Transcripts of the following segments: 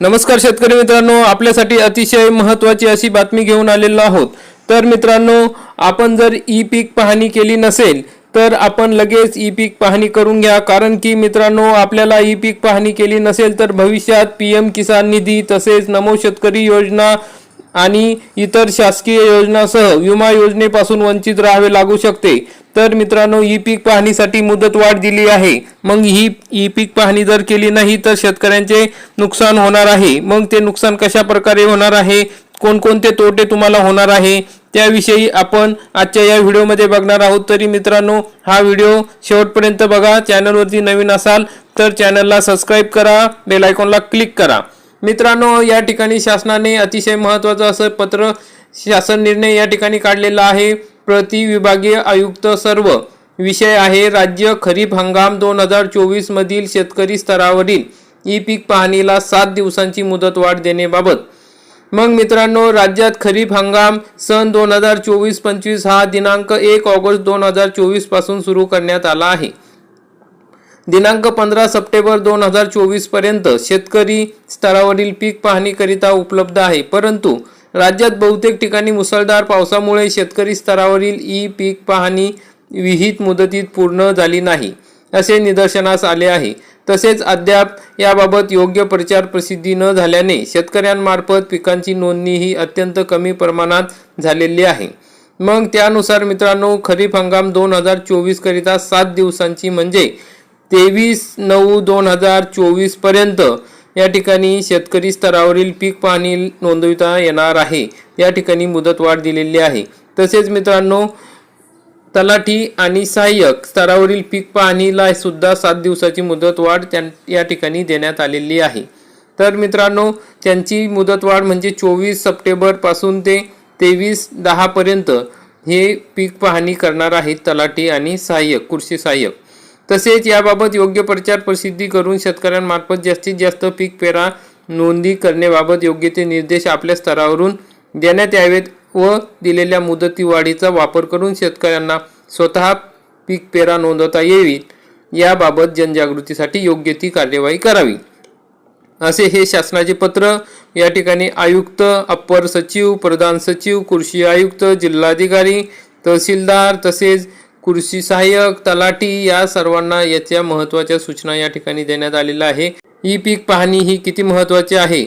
नमस्कार शेतकरी मित्रांनो आपल्यासाठी अतिशय महत्त्वाची अशी बातमी घेऊन आलेलो आहोत. तर मित्रांनो आपण जर ई पीक पाहणी केली नसेल तर आपण लगेच ई पीक पाहणी करून घ्या. कारण की मित्रांनो आपल्याला ई पीक पाहणी केली नसेल तर भविष्यात पी एम किसान निधी तसेच नमो शेतकरी योजना आणि इतर शासकीय योजनासह विमा योजनेपासून वंचित राहावे लागू शकते. तर मित्रांनो ई पीक पाहणीसाठी मुदत वाढ दिली आहे. मग ही ई पीक पाहणी जर केली नाही तर शेतकऱ्यांचे नुकसान होणार आहे. मग ते नुकसान कशा प्रकारे होणार आहे? कोणकोणते तोटे तुम्हाला होणार आहे? त्याविषयी आपण आजच्या या व्हिडिओमध्ये बघणार आहोत. तरी मित्रांनो हा व्हिडिओ शेवटपर्यंत बघा. चॅनलवरती नवीन असाल तर चॅनलला सबस्क्राईब करा. बेल आयकॉनला क्लिक करा. मित्रांनो या ठिकाणी शासनाने अतिशय महत्त्वाचं असं पत्र शासन निर्णय या ठिकाणी काढलेला आहे. प्रति विभागीय आयुक्त सर्व विषय आहे. राज्य खरीप हंगाम दोन हजार चोवीसमधील शेतकरी स्तरावरील ई पीक पाहणीला सात दिवसांची मुदतवाढ देण्याबाबत. मग मित्रांनो राज्यात खरीप हंगाम सन दोन हजार चोवीस पंचवीस हा दिनांक एक ऑगस्ट दोन हजार चोवीसपासून सुरू करण्यात आला आहे. दिनांक पंधरा सप्टेंबर दोन हजार चोवीसपर्यंत शेतकरी स्तरावरील पीक पाहणीकरिता उपलब्ध आहे. परंतु राज्यात बहुतेक ठिकाणी मुसळधार पावसामुळे शेतकरी स्तरावरील ई पीक पाहणी विहित मुदतीत पूर्ण झाली नाही असे निदर्शनास आले आहे. तसेच अद्याप याबाबत योग्य प्रचार प्रसिद्धी न झाल्याने शेतकऱ्यांमार्फत पिकांची नोंदणी ही अत्यंत कमी प्रमाणात झालेली आहे. मग त्यानुसार मित्रांनो खरीप हंगाम दोन हजार चोवीस करिता सात दिवसांची म्हणजे तेवीस नऊ दोन हजार चोवीसपर्यंत या ठिकाणी शेतकरी स्तरावरील पीक पाहणी नोंदविता येणार आहे. या ठिकाणी मुदतवाढ दिलेली आहे. तसेच मित्रांनो तलाठी आणि सहाय्यक स्तरावरील पीक पाहणीला सुद्धा सात दिवसाची मुदतवाढ त्या या ठिकाणी देण्यात आलेली आहे. तर मित्रांनो त्यांची मुदतवाढ म्हणजे चोवीस सप्टेंबरपासून ते तेवीस दहापर्यंत हे पीक पाहणी करणार आहेत तलाठी आणि सहाय्यक कृषी सहाय्यक. तसेच याबाबत योग्य प्रचार प्रसिद्धी करून शेतकऱ्यांमार्फत जास्तीत जास्त पीक पेरा नोंदी करण्याबाबत योग्य ते निर्देश आपल्या स्तरावरून देण्यात यावेत व दिलेल्या मुदतीवाढीचा वापर करून शेतकऱ्यांना स्वतः पीक पेरा नोंदवता येईल. याबाबत जनजागृतीसाठी योग्य ती कार्यवाही करावी. असे हे शासनाचे पत्र या ठिकाणी आयुक्त अप्पर सचिव प्रधान सचिव कृषी आयुक्त जिल्हाधिकारी तहसीलदार तसेच कृषी सहाय्यक तलाठी या सर्वांना याच्या महत्त्वाच्या सूचना या ठिकाणी देण्यात आलेल्या आहे. ई पीक पाहणी ही किती महत्त्वाची आहे?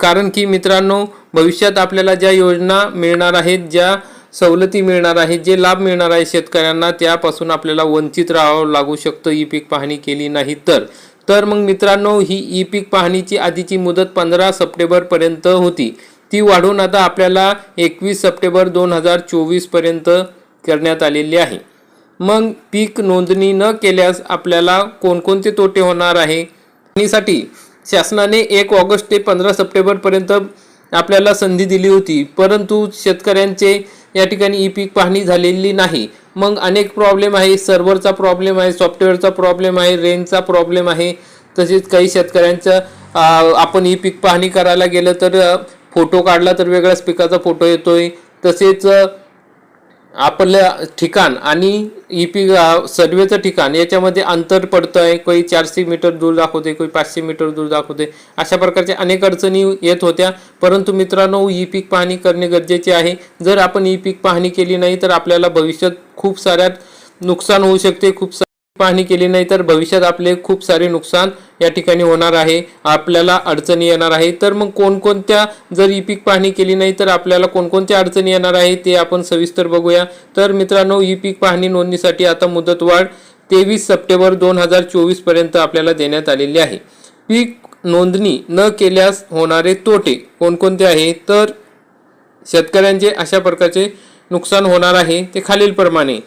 कारण की मित्रांनो भविष्यात आपल्याला ज्या योजना मिळणार आहेत ज्या सवलती मिळणार आहेत जे लाभ मिळणार आहे शेतकऱ्यांना त्यापासून आपल्याला वंचित राहावं लागू शकतं ई पीक पाहणी केली नाही तर. तर मग मित्रांनो ही ई पीक पाहणीची आधीची मुदत पंधरा सप्टेंबरपर्यंत होती. ती वाढून आता आपल्याला एकवीस सप्टेंबर दोन हजार चोवीसपर्यंत करण्यात आलेली आहे. मग पीक नोंदणी न केल्यास आपल्याला कोणकोणते तोटे होणार आहे? साठी शासनाने एक ऑगस्ट ते पंधरा सप्टेंबरपर्यंत आपल्याला संधी दिली होती परंतु शेतकऱ्यांचे या ठिकाणी ई पीक पाहणी झालेली नाही. मग अनेक प्रॉब्लेम आहे सर्व्हरचा प्रॉब्लेम आहे सॉफ्टवेअरचा प्रॉब्लेम आहे रेंजचा प्रॉब्लेम आहे तसेच काही शेतकऱ्यांचं आपण ई पीक पाहणी करायला गेलं तर फोटो काढला तर वेगळ्याच पिकाचा फोटो येतोय. तसेच आपल्या आपलं ठिकाण आणि ई पी सर्वेचं ठिकाण याच्यामध्ये अंतर पडतं आहे काही चारशे मीटर दूर दाखवते काही पाचशे मीटर दूर दाखवते अशा प्रकारच्या अनेक अडचणी येत होत्या. परंतु मित्रांनो ई पीक पाहणी करणे गरजेचे आहे. जर आपण ई पीक पाहणी केली नाही तर आपल्याला भविष्यात खूप साऱ्यात नुकसान होऊ शकते. खूप सारी पाहणी केली नाही तर भविष्यात आपले खूप सारे नुकसान या ठिकाणी होणार आहे. आपल्याला अडचणी येणार आहे. तर मग कोणकोणत्या जर ई पीक पाहणी केली नाही तर आपल्याला कोणकोणत्या अडचणी येणार आहे ते आपण सविस्तर बघूया. तर मित्रांनो ई पीक पाहणी नोंदणीसाठी आता मुदतवाढ तेवीस सप्टेंबर दोन हजार चोवीसपर्यंत आपल्याला देण्यात आलेली आहे. पीक नोंदणी न केल्यास होणारे तोटे कोणकोणते आहे तर शेतकऱ्यांचे अशा प्रकारचे नुकसान होणार आहे. ते खालीलप्रमाणे.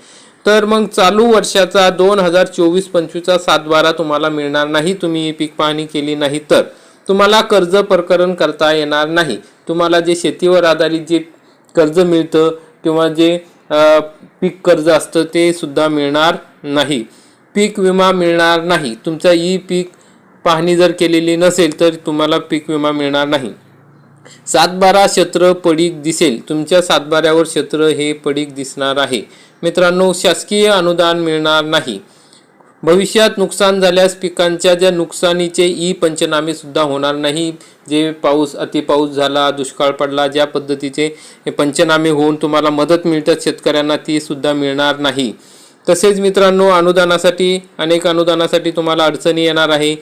तर मग चालू वर्षाचा दोन हजार चोवीस पंचवीसचा सातबारा तुम्हाला मिळणार नाही. तुम्ही ही पीक पाहणी केली नाही तर. तुम्हाला कर्ज प्रकरण करता येणार नाही. तुम्हाला जे शेतीवर आधारित जे कर्ज मिळतं किंवा जे पीक कर्ज असतं ते सुद्धा मिळणार नाही. पीक विमा मिळणार नाही. तुमचा ई पीक पाहणी जर केलेली नसेल तर तुम्हाला पीक विमा मिळणार नाही. सातबारा क्षेत्र पडीक दिसेल. तुमच्या सातबाऱ्यावर क्षेत्र हे पडीक दिसणार आहे. मित्रांनो शासकीय अनुदान मिळणार नाही. भविष्यात नुकसान झाल्यास पिकांच्या ज्या नुकसानीचे ई पंचनामे सुद्धा होणार नाही. जे पाऊस अतिपाऊस झाला दुष्काळ पडला ज्या पद्धतीचे पंचनामे होऊन तुम्हाला मदत मिळतात शेतकऱ्यांना ती सुद्धा मिळणार नाही. तसेच मित्रांनो अनुदानासाठी अनेक अनुदानासाठी तुम्हाला अडचणी येणार आहे.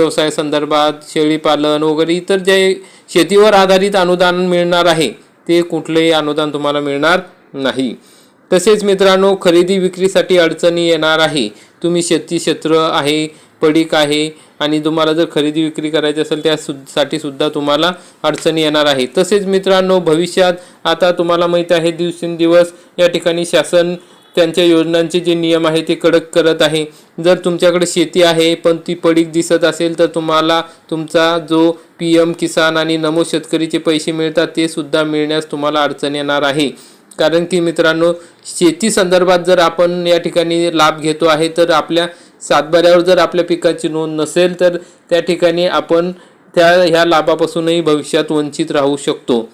व्यवसाय संदर्भात शेळीपालन वगैरे इतर जे शेतीवर आधारित अनुदान मिळणार आहे ते कुठलेही अनुदान तुम्हाला मिळणार नाही. तसेच मित्रांनो खरेदी विक्रीसाठी अडचणी येणार आहे. तुम्ही शेती क्षेत्र आहे पडीक आहे आणि तुम्हाला जर खरेदी विक्री करायची असेल त्यासाठी सुद्धा तुम्हाला अडचणी येणार आहे. तसेच मित्रांनो भविष्यात आता तुम्हाला माहीत आहे दिवसेंदिवस या ठिकाणी शासन त्यांच्या योजनांचे जे नियम आहे ते कडक करत आहे. जर तुमच्याकडे शेती आहे पण ती पडीक दिसत असेल तर तुम्हाला तुमचा जो पी एम किसान आणि नमो शेतकरीचे पैसे मिळतात ते सुद्धा मिळण्यास तुम्हाला अडचण येणार आहे. कारण की मित्रांनो शेती संदर्भात जर आपण या ठिकाणी लाभ घेतो आहे तर आपल्या सातबाऱ्यावर जर आपल्या पिकाची नोंद नसेल तर त्या ठिकाणी आपण त्या ह्या लाभापासूनही भविष्यात वंचित राहू शकतो.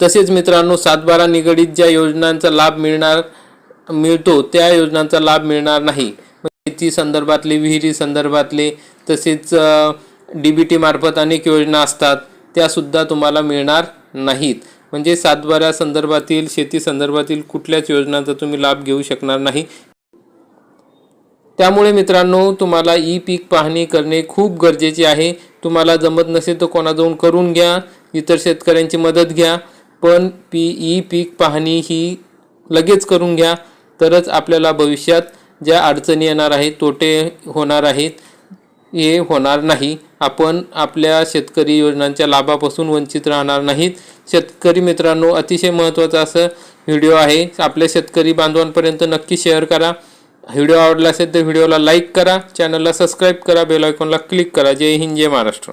तसेच मित्रांनो सातबारा निगडीत ज्या योजनांचा लाभ मिळणार मिळतो त्या योजनांचा लाभ मिळणार नाही. शेती संदर्भातले विहिरी संदर्भातले तसेच डी बी टी मार्फत अनेक योजना असतात त्यासुद्धा तुम्हाला मिळणार नाहीत. म्हणजे सातबाऱ्या संदर्भातील शेती संदर्भातील कुठल्याच योजनांचा तुम्ही लाभ घेऊ शकणार नाही. त्यामुळे मित्रांनो तुम्हाला ई पीक पाहणी करणे खूप गरजेचे आहे. तुम्हाला जमत नसेल तर कोणाजवळ करून घ्या इतर शेतकऱ्यांची मदत घ्या पण पी ई पीक पाहणी ही लगेच करून घ्या. तरच आपल्याला भविष्यात ज्या अडचणी येणार आहेत तोटे होणार आहेत हे होणार नाही. आपण आपल्या शेतकरी योजनांच्या लाभापासून वंचित राहणार नाहीत. शेतकरी मित्रांनो अतिशय महत्त्वाचा असं व्हिडिओ आहे. आपल्या शेतकरी बांधवांपर्यंत नक्की शेअर करा. व्हिडिओ आवडला असेल तर व्हिडिओला लाईक करा. चॅनलला सबस्क्राईब करा. बेल आयकॉनला क्लिक करा. जय हिंद जय महाराष्ट्र.